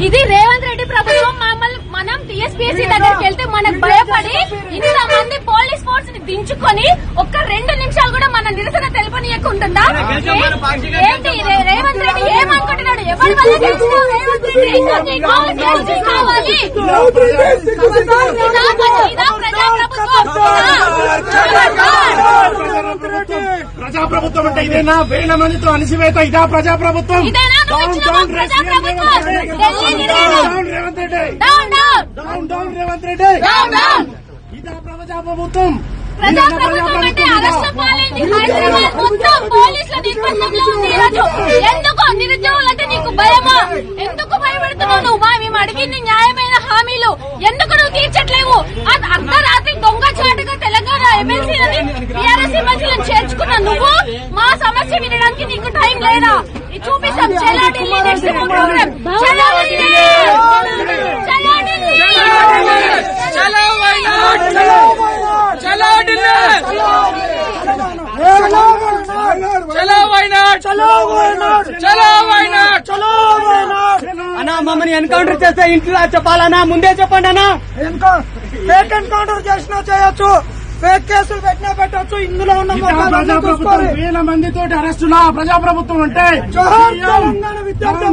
ఇది రేవంత్ రెడ్డి ప్రభుత్వం మమ్మల్ని మనం టీఎస్పీఎస్సీ దగ్గరికి వెళ్తే మనకు భయపడి ఇంత మంది పోలీస్ ఫోర్స్ని దించుకొని ఒక్క రెండు నిమిషాలు కూడా మన నిరసన తెలుపనీయకుంటుందా ఏంటి రేవంత్ రెడ్డి ఏమనుకుంటున్నాడు ఎవరి వల్ల గెలిచినావు రేవంత్ రెడ్డి కావాలి ప్రజాప్రభుత్వం ఇదా? ప్రజాప్రభుత్వం అంటే ఇదేనా వేల మందితో అణిసివేత ఇదా ప్రజాప్రభుత్వం. Down down Revanth Reddy down down Revanth ఇదా ప్రజాప్రభుత్వం. ప్రజాప్రభుత్వం అంటే అరెస్ట్ పాలైంది హైదరాబాద్ మొత్తం పోలీసుల నిర్బంధంలో ఉంది ఈరోజు ఎందుకు నీకు భయమా? ఎందుకు భయపెడుతున్నావు నువ్వు? మా మేము అడిగింది న్యాయమైన హామీలు. ఎందుకు నువ్వు తీర్చట్లేవు? అర్ధరాత్రి దొంగ చాటుగా తెలంగాణ నువ్వు? మా సమస్య వినడానికి నీకు టైం లేదా? చూపిస్తాం. చలో ఢిల్లీ నెక్స్ట్ ప్రోగ్రామ్ చలో ఢిల్లీ చలో ఢిల్లీ చలో వైనాడ్ చలో ఢిల్లీ చలో వైనాడ్ చలో వైనాడ్ చలో అన్నా మమ్మల్ని ఎన్కౌంటర్ చేస్తే ఇంట్లో చెప్పాలన్నా ముందే చెప్పండి అన్నా ఫేక్ ఎన్కౌంటర్ చేసినా చేయొచ్చు. ఫేక్ కేసులు పెట్టినా పెట్టొచ్చు ఇందులో ఉన్న ప్రజాప్రభుత్వం వేల మందితో అరెస్టులా ప్రజాప్రభుత్వం అంటే? జోహార్ తెలంగాణ విద్యార్థి